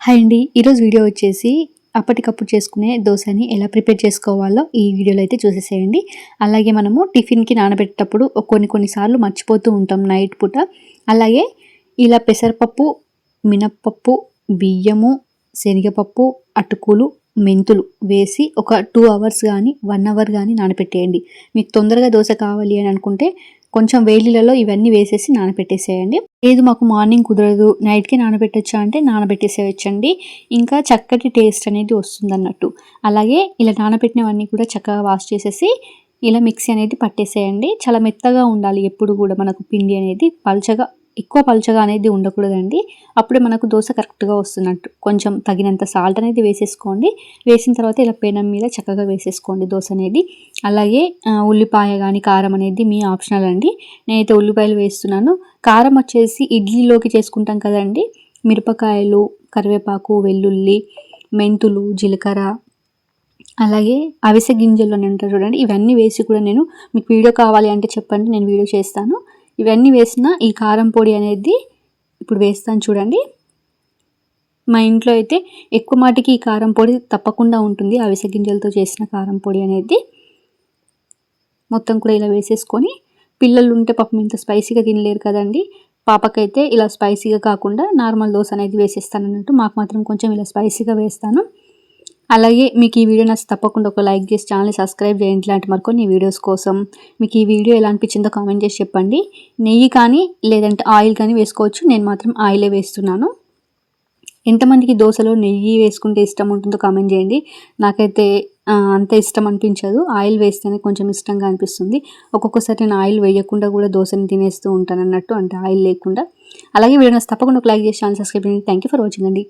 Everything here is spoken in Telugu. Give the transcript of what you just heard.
హాయ్ అండి. ఈరోజు వీడియో వచ్చేసి అప్పటికప్పుడు చేసుకునే దోశని ఎలా ప్రిపేర్ చేసుకోవాలో ఈ వీడియోలో అయితే చూసేసేయండి. అలాగే మనము టిఫిన్కి నానబెట్టేటప్పుడు కొన్ని కొన్నిసార్లు మర్చిపోతూ ఉంటాం నైట్ పూట. అలాగే ఇలా పెసరపప్పు మినప్పప్పు బియ్యము శనగపప్పు అటుకులు మెంతులు వేసి ఒక టూ అవర్స్ కానీ వన్ అవర్ కానీ నానబెట్టేయండి. మీకు తొందరగా దోశ కావాలి అని అనుకుంటే కొంచెం వేడిలలో ఇవన్నీ వేసేసి నానబెట్టేసేయండి. లేదు మాకు మార్నింగ్ కుదరదు నైట్కి నానబెట్టచ్చా అంటే నానబెట్టేసేయచ్చండి. ఇంకా చక్కటి టేస్ట్ అనేది వస్తుంది అన్నట్టు అలాగే ఇలా నానబెట్టినవన్నీ కూడా చక్కగా వాష్ చేసేసి ఇలా మిక్సీ అనేది పట్టేసేయండి. చాలా మెత్తగా ఉండాలి ఎప్పుడు కూడా మనకు పిండి అనేది పల్చగా ఎక్కువ పలుచగా అనేది ఉండకూడదండి. అప్పుడే మనకు దోశ కరెక్ట్గా వస్తున్నట్టు. కొంచెం తగినంత సాల్ట్ అనేది వేసేసుకోండి. వేసిన తర్వాత ఇలా పెనం మీద చక్కగా వేసేసుకోండి దోశ అనేది. అలాగే ఉల్లిపాయ కానీ కారం అనేది మీ ఆప్షనల్ అండి. నేనైతే ఉల్లిపాయలు వేస్తున్నాను. కారం వచ్చేసి ఇడ్లీలోకి చేసుకుంటాం కదండి. మిరపకాయలు కరివేపాకు వెల్లుల్లి మెంతులు జీలకర్ర. అలాగే అవిసె గింజలు అని అంటారు చూడండి. ఇవన్నీ వేసి కూడా నేను మీకు వీడియో కావాలి అంటే చెప్పండి నేను వీడియో చేస్తాను. ఇవన్నీ వేసిన ఈ కారం పొడి అనేది ఇప్పుడు వేస్తాను చూడండి. మా ఇంట్లో అయితే ఎక్కువ మాటికి ఈ కారం పొడి తప్పకుండా ఉంటుంది. అవిసె గింజలతో చేసిన కారం పొడి అనేది మొత్తం కూడా ఇలా వేసేసుకొని పిల్లలు ఉంటే పాపం ఇంత స్పైసీగా తినలేరు కదండి. పాపకైతే ఇలా స్పైసీగా కాకుండా నార్మల్ దోశ అనేది వేసేస్తాను అన్నట్టు మాకు మాత్రం కొంచెం ఇలా స్పైసీగా వేస్తాను. అలాగే మీకు ఈ వీడియో నచ్చి తప్పకుండా ఒక లైక్ చేసి ఛానల్ని సబ్స్క్రైబ్ చేయండి. ఇలాంటి మరికొన్ని వీడియోస్ కోసం మీకు ఈ వీడియో ఎలా అనిపించిందో కామెంట్ చేసి చెప్పండి. నెయ్యి కానీ లేదంటే ఆయిల్ కానీ వేసుకోవచ్చు. నేను మాత్రం ఆయిలే వేస్తున్నాను. ఎంతమందికి దోశలో నెయ్యి వేసుకుంటే ఇష్టం ఉంటుందో కామెంట్ చేయండి. నాకైతే అంత ఇష్టం అనిపించదు. ఆయిల్ వేస్తేనే కొంచెం ఇష్టంగా అనిపిస్తుంది. ఒక్కొక్కసారి నేను ఆయిల్ వేయకుండా కూడా దోశని తినేస్తూ ఉంటాను అన్నట్టు అంటే ఆయిల్ లేకుండా. అలాగే వీడియో తప్పకుండా ఒక లైక్ చేసి ఛానల్ సబ్స్క్రైబ్ చేయండి. థ్యాంక్ యూ ఫర్ వాచింగ్ అండి.